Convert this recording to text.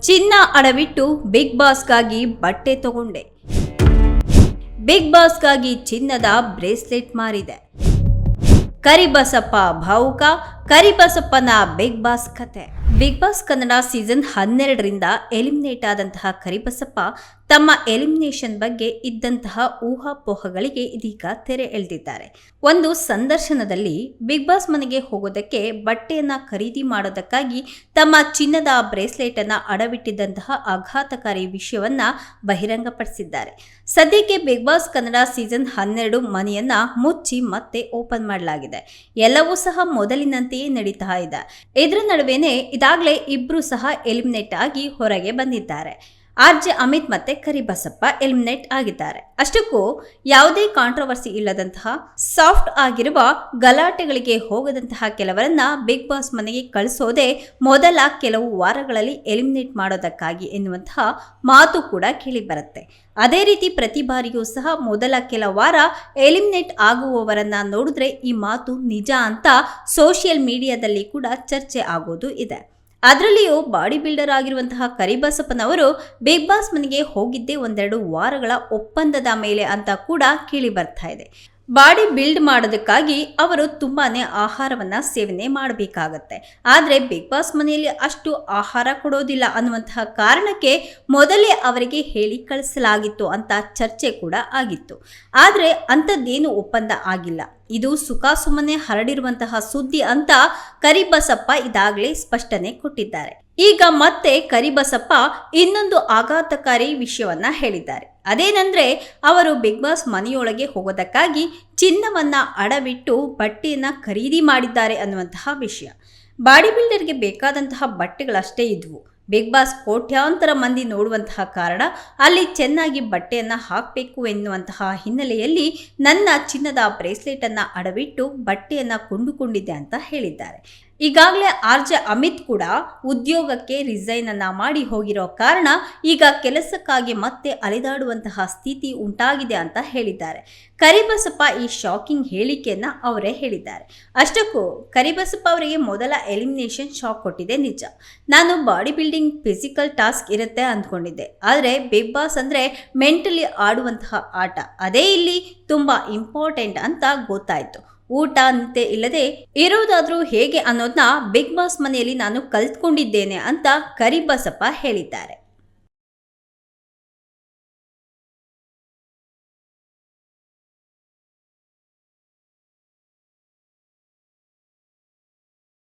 ಚಿನ್ನ ಅಡವಿಟ್ಟು ಬಿಗ್ ಬಾಸ್ಗಾಗಿ ಬಟ್ಟೆ ತಗೊಂಡೆ. ಬಿಗ್ ಬಾಸ್ಗಾಗಿ ಚಿನ್ನದ ಬ್ರೇಸ್ಲೆಟ್ ಮಾರಿದೆ. ಕರಿಬಸಪ್ಪ ಭಾವುಕ, ಕರಿಬಸಪ್ಪನ ಬಿಗ್ ಬಾಸ್ ಕತೆ. ಬಿಗ್ ಬಾಸ್ ಕನ್ನಡ ಸೀಸನ್ ಹನ್ನೆರಡರಿಂದ ಎಲಿಮಿನೇಟ್ ಆದಂತಹ ಕರಿಬಸಪ್ಪ ತಮ್ಮ ಎಲಿಮಿನೇಷನ್ ಬಗ್ಗೆ ಇದ್ದಂತಹ ಊಹಾಪೋಹಗಳಿಗೆ ಇದೀಗ ತೆರೆ ಎಳೆದಿದ್ದಾರೆ. ಒಂದು ಸಂದರ್ಶನದಲ್ಲಿ ಬಿಗ್ ಬಾಸ್ ಮನೆಗೆ ಹೋಗೋದಕ್ಕೆ ಬಟ್ಟೆಯನ್ನ ಖರೀದಿ ಮಾಡೋದಕ್ಕಾಗಿ ತಮ್ಮ ಚಿನ್ನದ ಬ್ರೇಸ್ಲೆಟ್ ಅನ್ನ ಅಡವಿಟ್ಟಿದ್ದಂತಹ ಆಘಾತಕಾರಿ ವಿಷಯವನ್ನ ಬಹಿರಂಗಪಡಿಸಿದ್ದಾರೆ. ಸದ್ಯಕ್ಕೆ ಬಿಗ್ ಬಾಸ್ ಕನ್ನಡ ಸೀಸನ್ ಹನ್ನೆರಡು ಮನೆಯನ್ನ ಮುಚ್ಚಿ ಮತ್ತೆ ಓಪನ್ ಮಾಡಲಾಗಿದೆ. ಎಲ್ಲವೂ ಸಹ ಮೊದಲಿನಂತೆಯೇ ನಡೀತಾ ಇದೆ. ಇದರ ನಡುವೆನೆ ಇದಾಗಲೇ ಇಬ್ರು ಸಹ ಎಲಿಮಿನೇಟ್ ಆಗಿ ಹೊರಗೆ ಬಂದಿದ್ದಾರೆ. ಆರ್ ಜೆ ಅಮಿತ್ ಮತ್ತೆ ಕರಿಬಸಪ್ಪ ಎಲಿಮಿನೇಟ್ ಆಗಿದ್ದಾರೆ. ಅಷ್ಟಕ್ಕೂ ಯಾವುದೇ ಕಾಂಟ್ರವರ್ಸಿ ಇಲ್ಲದಂತಹ ಸಾಫ್ಟ್ ಆಗಿರುವ ಗಲಾಟೆಗಳಿಗೆ ಹೋಗದಂತಹ ಕೆಲವರನ್ನ ಬಿಗ್ ಬಾಸ್ ಮನೆಗೆ ಕಳಿಸೋದೇ ಮೊದಲ ಕೆಲವು ವಾರಗಳಲ್ಲಿ ಎಲಿಮಿನೇಟ್ ಮಾಡೋದಕ್ಕಾಗಿ ಎನ್ನುವಂತಹ ಮಾತು ಕೂಡ ಕೇಳಿಬರುತ್ತೆ ಅದೇ ರೀತಿ ಪ್ರತಿ ಬಾರಿಯೂ ಸಹ ಮೊದಲ ಕೆಲ ವಾರ ಎಲಿಮಿನೇಟ್ ಆಗುವವರನ್ನ ನೋಡಿದ್ರೆ ಈ ಮಾತು ನಿಜ ಅಂತ ಸೋಷಿಯಲ್ ಮೀಡಿಯಾದಲ್ಲಿ ಕೂಡ ಚರ್ಚೆ ಆಗೋದು ಇದೆ. ಅದರಲ್ಲಿಯೂ ಬಾಡಿ ಬಿಲ್ಡರ್ ಆಗಿರುವಂತಹ ಕರಿಬಸಪ್ಪನವರು ಬಿಗ್ ಬಾಸ್ ಮನೆಗೆ ಹೋಗಿದ್ದೇ ಒಂದೆರಡು ವಾರಗಳ ಒಪ್ಪಂದದ ಮೇಲೆ ಅಂತ ಕೂಡ ಕೇಳಿ ಬರ್ತಾ ಇದೆ. ಬಾಡಿ ಬಿಲ್ಡ್ ಮಾಡೋದಕ್ಕಾಗಿ ಅವರು ತುಂಬಾನೇ ಆಹಾರವನ್ನ ಸೇವನೆ ಮಾಡಬೇಕಾಗತ್ತೆ. ಆದರೆ ಬಿಗ್ ಬಾಸ್ ಮನೆಯಲ್ಲಿ ಅಷ್ಟು ಆಹಾರ ಕೊಡೋದಿಲ್ಲ ಅನ್ನುವಂತಹ ಕಾರಣಕ್ಕೆ ಮೊದಲೇ ಅವರಿಗೆ ಹೇಳಿ ಕಳಿಸಲಾಗಿತ್ತು ಅಂತ ಚರ್ಚೆ ಕೂಡ ಆಗಿತ್ತು. ಆದರೆ ಅಂಥದ್ದೇನು ಒಪ್ಪಂದ ಆಗಿಲ್ಲ. ಇದು ಸುಖ ಸುಮ್ಮನೆ ಹರಡಿರುವಂತಹ ಸುದ್ದಿ ಅಂತ ಕರಿಬಸಪ್ಪ ಇದಾಗಲೇ ಸ್ಪಷ್ಟನೆ ಕೊಟ್ಟಿದ್ದಾರೆ. ಈಗ ಮತ್ತೆ ಕರಿಬಸಪ್ಪ ಇನ್ನೊಂದು ಆಘಾತಕಾರಿ ವಿಷಯವನ್ನ ಹೇಳಿದ್ದಾರೆ. ಅದೇನಂದ್ರೆ, ಅವರು ಬಿಗ್ ಬಾಸ್ ಮನೆಯೊಳಗೆ ಹೋಗೋದಕ್ಕಾಗಿ ಚಿನ್ನವನ್ನ ಅಡವಿಟ್ಟು ಬಟ್ಟೆಯನ್ನ ಖರೀದಿ ಮಾಡಿದ್ದಾರೆ ಅನ್ನುವಂತಹ ವಿಷಯ. ಬಾಡಿ ಬಿಲ್ಡರ್ಗೆ ಬೇಕಾದಂತಹ ಬಟ್ಟೆಗಳಷ್ಟೇ ಇದ್ವು. ಬಿಗ್ ಬಾಸ್ ಕೋಟ್ಯಾಂತರ ಮಂದಿ ನೋಡುವಂತಹ ಕಾರಣ ಅಲ್ಲಿ ಚೆನ್ನಾಗಿ ಬಟ್ಟೆಯನ್ನು ಹಾಕಬೇಕು ಎನ್ನುವಂತಹ ಹಿನ್ನೆಲೆಯಲ್ಲಿ ನನ್ನ ಚಿನ್ನದ ಬ್ರೇಸ್ಲೆಟನ್ನು ಅಡವಿಟ್ಟು ಬಟ್ಟೆಯನ್ನು ಕೊಂಡುಕೊಂಡಿದ್ದೆ ಅಂತ ಹೇಳಿದ್ದಾರೆ. ಈಗಾಗಲೇ ಆರ್ ಜೆ ಅಮಿತ್ ಕೂಡ ಉದ್ಯೋಗಕ್ಕೆ ರಿಸೈನ್ ಮಾಡಿ ಹೋಗಿರೋ ಕಾರಣ ಈಗ ಕೆಲಸಕ್ಕಾಗಿ ಮತ್ತೆ ಅಲೆದಾಡುವಂತಹ ಸ್ಥಿತಿ ಉಂಟಾಗಿದೆ ಅಂತ ಹೇಳಿದ್ದಾರೆ. ಕರಿಬಸಪ್ಪ ಈ ಶಾಕಿಂಗ್ ಹೇಳಿಕೆಯನ್ನ ಅವರೇ ಹೇಳಿದ್ದಾರೆ. ಅಷ್ಟಕ್ಕೂ ಕರಿಬಸಪ್ಪ ಅವರಿಗೆ ಮೊದಲ ಎಲಿಮಿನೇಷನ್ ಶಾಕ್ ಕೊಟ್ಟಿದೆ ನಿಜ. ನಾನು ಬಾಡಿ ಬಿಲ್ಡಿಂಗ್ ಫಿಸಿಕಲ್ ಟಾಸ್ಕ್ ಇರುತ್ತೆ ಅಂದ್ಕೊಂಡಿದ್ದೆ. ಆದರೆ ಬಿಗ್ ಬಾಸ್ ಅಂದರೆ ಮೆಂಟಲಿ ಆಡುವಂತಹ ಆಟ. ಅದೇ ಇಲ್ಲಿ ತುಂಬ ಇಂಪಾರ್ಟೆಂಟ್ ಅಂತ ಗೊತ್ತಾಯಿತು. ಊಟ ಅಂತೆ ಇಲ್ಲದೆ ಇರೋದಾದ್ರೂ ಹೇಗೆ ಅನ್ನೋದನ್ನ ಬಿಗ್ ಬಾಸ್ ಮನೆಯಲ್ಲಿ ನಾನು ಕಲ್ತ್ಕೊಂಡಿದ್ದೇನೆ ಅಂತ ಕರಿಬಸಪ್ಪ ಹೇಳಿದ್ದಾರೆ.